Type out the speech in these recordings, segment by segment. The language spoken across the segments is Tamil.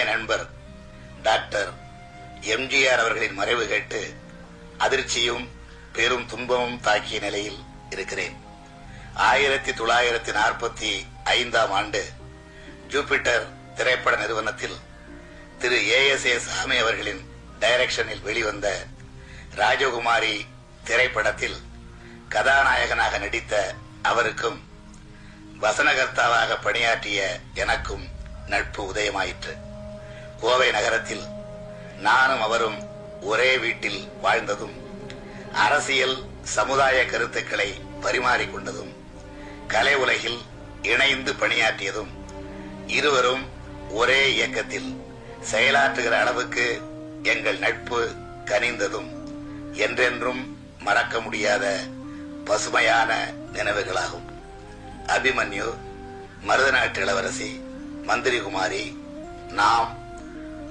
இனிய நண்பர் டாக்டர் எம்ஜிஆர் அவர்களின் மறைவு கேட்டு அதிர்ச்சியும் பெரும் துன்பமும் தாக்கிய நிலையில் இருக்கிறேன். ஆயிரத்தி தொள்ளாயிரத்தி நாற்பத்தி ஐந்தாம் ஆண்டு ஜூபிட்டர் திரைப்பட நிறுவனத்தில் திரு ஏ எஸ் ஏ சாமி அவர்களின் டைரக்ஷனில் வெளிவந்த ராஜகுமாரி திரைப்படத்தில் கதாநாயகனாக நடித்த அவருக்கும் வசனகர்த்தாவாக பணியாற்றிய எனக்கும் நட்பு உதயமாயிற்று. கோவை நகரத்தில் நானும் அவரும் ஒரே வீட்டில் வாழ்ந்ததும் அரசியல் சமுதாய கருத்துக்களை பரிமாறிக்கொண்டதும் கலை உலகில் இணைந்து பணியாற்றியதும் இருவரும் ஒரே இயக்கத்தில் செயலாற்றுகிற அளவுக்கு எங்கள் நட்பு கனிந்ததும் என்றென்றும் மறக்க முடியாத பசுமையான நினைவுகளாகும். அபிமன்யு மருதநாட்டு இளவரசி மந்திரிகுமாரி நாம்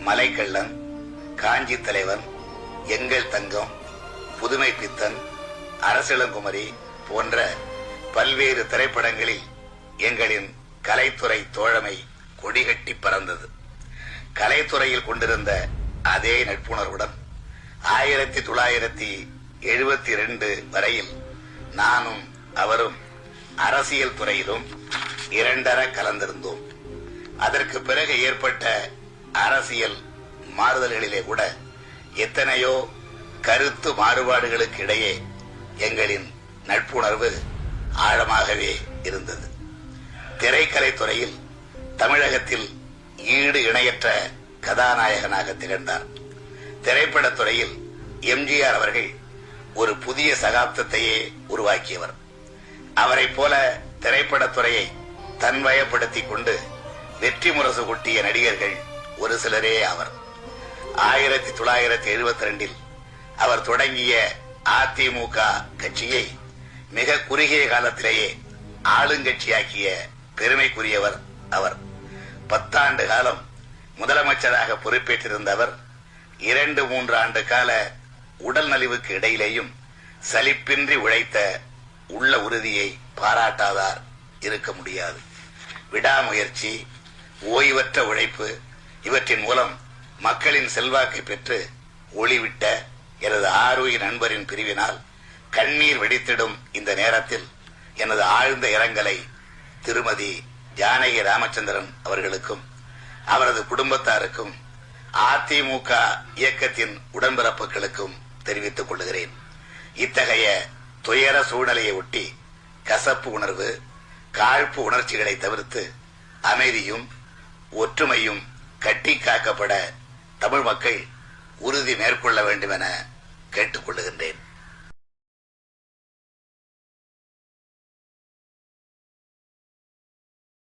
மலைக்கள்ளன் காஞ்சி தலைவன் எங்கள் தங்கம் புதுமை பித்தன் அரசிளங்குமரி போன்ற பல்வேறு திரைப்படங்களில் எங்களின் கலைத்துறை தோழமை கொடிகட்டி பறந்தது. கலைத்துறையில் கொண்டிருந்த அதே நட்புணர்வுடன் ஆயிரத்தி தொள்ளாயிரத்தி எழுபத்தி ரெண்டு வரையில் நானும் அவரும் அரசியல் துறையிலும் இரண்டர கலந்திருந்தோம். அதற்கு பிறகு ஏற்பட்ட அரசியல் மாறுதல்களிலே கூட எத்தனையோ கருத்து மாறுபாடுகளுக்கு இடையே எங்களின் நட்புணர்வு ஆழமாகவே இருந்தது. திரைக்கலை துறையில் தமிழகத்தில் ஈடு இணையற்ற கதாநாயகனாக திகழ்ந்தார். திரைப்படத் துறையில் எம்ஜிஆர் அவர்கள் ஒரு புதிய சகாப்தத்தையே உருவாக்கியவர். அவரைப் போல திரைப்படத் துறையை தன்வயப்படுத்திக் கொண்டு வெற்றி முரசு கொட்டிய நடிகர்கள் ஒரு சிலரே அவர். ஆயிரத்தி தொள்ளாயிரத்தி எழுபத்தி ரெண்டில் அவர் தொடங்கிய அதிமுக கட்சியை மிக குறுகிய காலத்திலேயே ஆளுங்கட்சியாக்கிய பெருமைக்குரியவர் அவர். பத்தாண்டு காலம் முதலமைச்சராக பொறுப்பேற்றிருந்த அவர் இரண்டு மூன்று ஆண்டு கால உடல் நலிவுக்கு இடையிலேயும் சலிப்பின்றி உழைத்த உள்ள உறுதியை பாராட்டாதார் இருக்க முடியாது. விடாமுயற்சி ஓய்வற்ற உழைப்பு இவற்றின் மூலம் மக்களின் செல்வாக்கை பெற்று ஒளிவிட்ட எனது ஆரோக்கிய நண்பரின் பிரிவினால் கண்ணீர் வெடித்திடும் இந்த நேரத்தில் எனது ஆழ்ந்த இரங்கலை திருமதி ஜானகி ராமச்சந்திரன் அவர்களுக்கும் அவரது குடும்பத்தாருக்கும் அதிமுக இயக்கத்தின் உடன்பிறப்புகளுக்கும் தெரிவித்துக் கொள்கிறேன். இத்தகைய துயர சூழ்நிலையை ஒட்டி கசப்பு உணர்வு காழ்ப்பு உணர்ச்சிகளை தவிர்த்து அமைதியும் ஒற்றுமையும் கட்டி காக்கப்பட தமிழ் மக்கள் உறுதி மேற்கொள்ள வேண்டும் என கேட்டுக்கொள்ளுகின்றேன்.